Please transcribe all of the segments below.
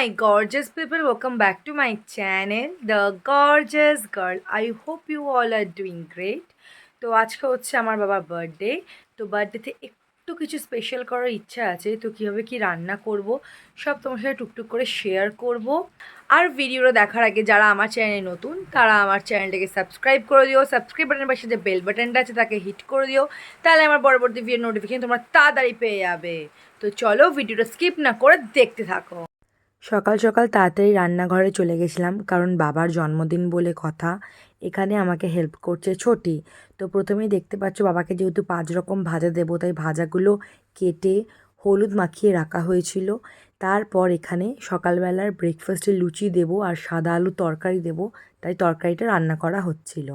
my gorgeous people, welcome back to my channel, The Gorgeous Girl. I hope you all are doing great. তো আজকে হচ্ছে আমার বাবার birthday তো বার্থডেতে একটু কিছু স্পেশাল করার ইচ্ছা আছে তো কীভাবে কি রান্না করব সব তোমার সাথে টুকটুক করে শেয়ার করব আর ভিডিওটা দেখার আগে যারা আমার চ্যানেলে নতুন তারা আমার চ্যানেলটাকে সাবস্ক্রাইব করে দিও সাবস্ক্রাইব বাটনের পাশে যে বেল বাটনটা আছে তাকে হিট করে দিও তাহলে আমার পরবর্তী ভিডিও নোটিফিকেশন তোমরা তাড়াতাড়ি পেয়ে যাবে তো চলো ভিডিওটা স্কিপ না করে দেখতে থাকো সকাল সকাল তাড়াতাড়ি রান্নাঘরে চলে গেছিলাম, কারণ বাবার জন্মদিন বলে কথা। এখানে আমাকে হেল্প করছে ছোটি। তো প্রথমেই দেখতে পাচ্ছ বাবাকে যেহেতু পাঁচ রকম ভাজা দেবো, তাই ভাজাগুলো কেটে হলুদ মাখিয়ে রাখা হয়েছিল। তারপর এখানে সকালবেলার ব্রেকফাস্টে লুচি দেবো আর সাদা আলু তরকারি দেবো, তাই তরকারিটা রান্না করা হচ্ছিল।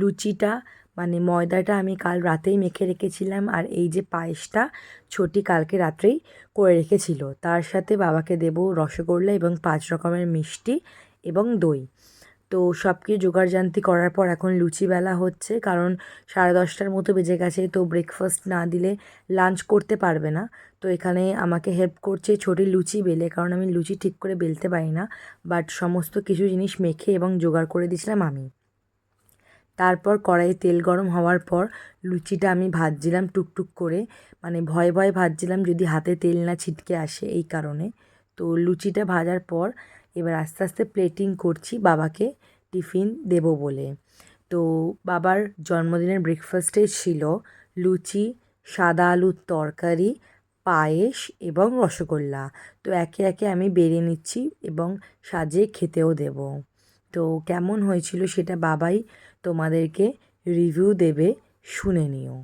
লুচিটা মানে ময়দাটা আমি কাল রাতেই মেখে রেখেছিলাম আর এই যে পায়েসটা ছোটি কালকে রাত্রেই করে রেখেছিল। তার সাথে বাবাকে দেব রসগোল্লা এবং পাঁচ রকমের মিষ্টি এবং দই। তো সব কিছু জোগাড়জান্তি করার পর এখন লুচি বেলা হচ্ছে, কারণ সাড়ে দশটার মতো বেজে গেছে, তো ব্রেকফাস্ট না দিলে লাঞ্চ করতে পারবে না। তো এখানে আমাকে হেল্প করছে ছোটি লুচি বেলে, কারণ আমি লুচি ঠিক করে বেলতে পারি না বাট সমস্ত কিছু জিনিস মেখে এবং জোগাড় করে দিয়েছিলাম আমি। তারপর কড়াইয়ে তেল গরম হওয়ার পর লুচিটা আমি ভাজছিলাম টুকটুক করে। মানে ভয়ে ভয়ে ভাজছিলাম যদি হাতে তেল না ছিটকে আসে এই কারণে। তো লুচিটা ভাজার পর এবার আস্তে আস্তে প্লেটিং করছি বাবাকে টিফিন দেব বলে। তো বাবার জন্মদিনের ব্রেকফাস্টে ছিল লুচি, সাদা আলুর তরকারি, পায়েস এবং রসগোল্লা। তো একে একে আমি বেড়ে নিচ্ছি এবং সাজিয়ে খেতেও দেব। তো কেমন হয়েছিল সেটা বাবাই তোমাদেরকে রিভিউ দেবে, শুনে নিও।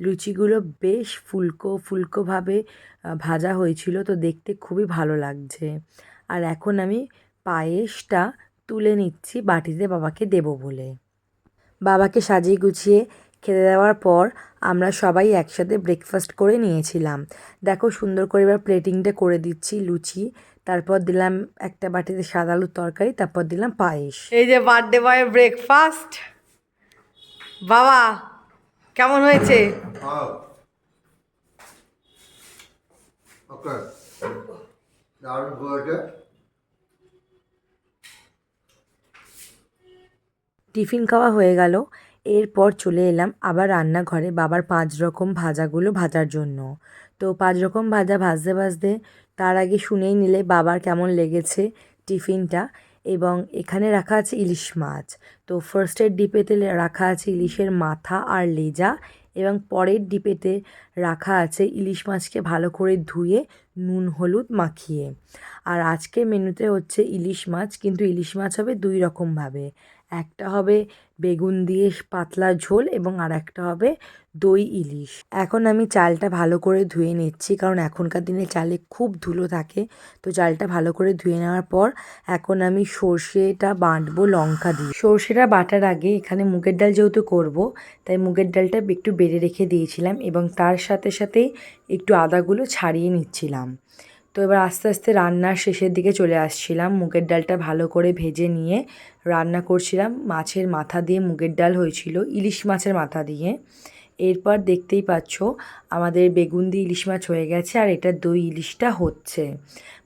লুচিগুলো বেশ ফুলকো, ফুলকোভাবে ভাজা হয়েছিল তো দেখতে খুবই ভালো লাগছে। আর এখন আমি পায়েসটা তুলে নিচ্ছি বাটিতে বাবাকে দেব বলে। বাবাকে সাজিয়ে গুছিয়ে খেতে দেওয়ার পর আমরা সবাই একসাথে ব্রেকফাস্ট করে নিয়েছিলাম। দেখো সুন্দর করে এবার প্লেটিংটা করে দিচ্ছি লুচি। তারপর দিলাম একটা বাটিতে সাদা আলুর তরকারি তারপর দিলাম পায়েস। এই যে বার্থডে বয়ের ব্রেকফাস্ট বাবা কেমন হয়েছে। টিফিন খাওয়া হয়ে গেল এরপর চলে এলাম আবার রান্নাঘরে বাবার পাঁচ রকম ভাজাগুলো ভাজার জন্য। তো পাঁচ রকম ভাজা ভাজতে ভাজতে তার আগে শুনেই নিলে বাবার কেমন লেগেছে টিফিনটা এবং এখানে রাখা আছে ইলিশ মাছ। তো ফার্স্টের ডিপেতে রাখা আছে ইলিশের মাথা আর লেজা এবং পরের ডিপেতে রাখা আছে ইলিশ মাছকে ভালো করে ধুয়ে নুন, হলুদ মাখিয়ে। আর আজকের মেনুতে হচ্ছে ইলিশ মাছ, কিন্তু ইলিশ মাছ হবে দুই রকমভাবে। একটা হবে বেগুন দিয়ে পাতলা ঝোল এবং আর একটা হবে দই ইলিশ। এখন আমি চালটা ভালো করে ধুয়ে নিচ্ছি, কারণ এখনকার দিনে চালে খুব ধুলো থাকে। তো চালটা ভালো করে ধুয়ে নেওয়ার পর এখন আমি সর্ষেটা বাটবো লঙ্কা দিয়ে। সর্ষেটা বাটার আগে এখানে মুগের ডাল যেহেতু করব, তাই মুগের ডালটা একটু বেড়ে রেখে দিয়েছিলাম এবং তার সাথে সাথে একটু আদাগুলো ছাড়িয়ে নিচ্ছিলাম। তো এবার আস্তে আস্তে রান্নার শেষের দিকে চলে আসছিলাম। মুগের ডালটা ভালো করে ভেজে নিয়ে রান্না করছিলাম। মাছের মাথা দিয়ে মুগের ডাল হয়েছিল, ইলিশ মাছের মাথা দিয়ে। এরপর দেখতেই পাচ্ছ, আমাদের বেগুন দিয়ে ইলিশ মাছ হয়ে গেছে আর এটা দই ইলিশটা হচ্ছে।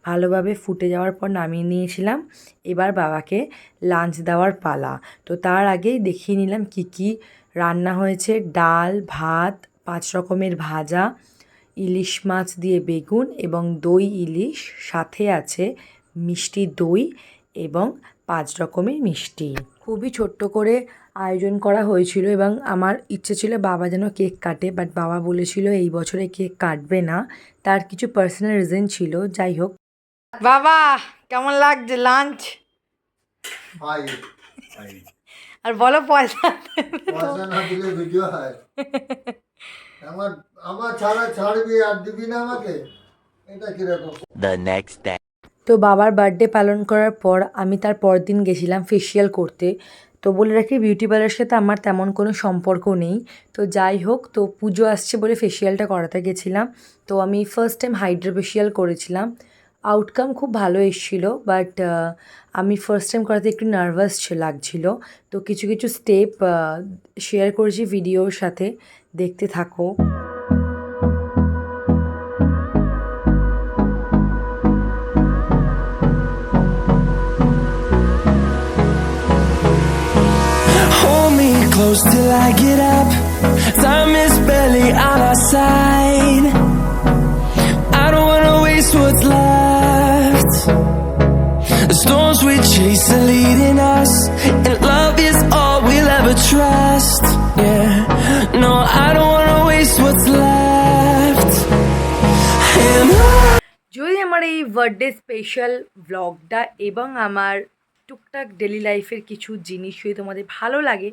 ভালোভাবে ফুটে যাওয়ার পর নামিয়ে নিয়েছিলাম। এবার বাবাকে লাঞ্চ দেওয়ার পালা। তো তার আগেই দেখিয়ে নিলাম কি কি রান্না হয়েছে। ডাল, ভাত, পাঁচ রকমের ভাজা ইলিশ মাছ দিয়ে বেগুন এবং দই ইলিশ সাথে আছে মিষ্টি দই এবং পাঁচ রকমের মিষ্টি। খুবই ছোট্ট করে আয়োজন করা হয়েছিল এবং আমার ইচ্ছে ছিল বাবা যেন কেক কাটে বাট বাবা বলেছিল এই বছরে কেক কাটবে না। তার কিছু পার্সোনাল রিজন ছিল যাই হোক। বাবা কেমন লাগছে লাঞ্চ আর বলো পয়সা পয়সা না দিলে ভিডিও হয়। আমার আমার ছাড়া ছাড়বি আর দিবি না আমাকে? এটা কীরকম? দ্য নেক্সট ডে তো বাবার বার্থডে পালন করার পর আমি তার পরদিন গেছিলাম ফেসিয়াল করতে। তো বলে রাখি বিউটি পার্লারের সাথে আমার তেমন কোনো সম্পর্ক নেই। তো যাই হোক তো পুজো আসছে বলে ফেসিয়ালটা করাতে গেছিলাম। তো আমি ফার্স্ট টাইম হাইড্রো ফেসিয়াল করেছিলাম। আউটকাম খুব ভালো এসেছিল বাট আমি ফার্স্ট টাইম করাতে একটু নার্ভাস লাগছিল। তো কিছু কিছু স্টেপ শেয়ার করেছি ভিডিওর সাথে, দেখতে থাকো। Close till I get up. Time is barely on our side. I don't wanna waste what's left. Storms we chase are leading us, and love is all we'll ever trust. Yeah, no, I don't wanna waste what's left. যদি আমার এই birthday special ব্লগটা এবং আমার টুকটাক daily লাইফের কিছু জিনিস যদি তোমাদের ভালো লাগে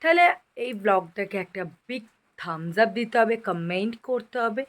তাহলে এই ব্লগটাকে একটা বিগ থামস আপ দিতে হবে কমেন্ট করতে হবে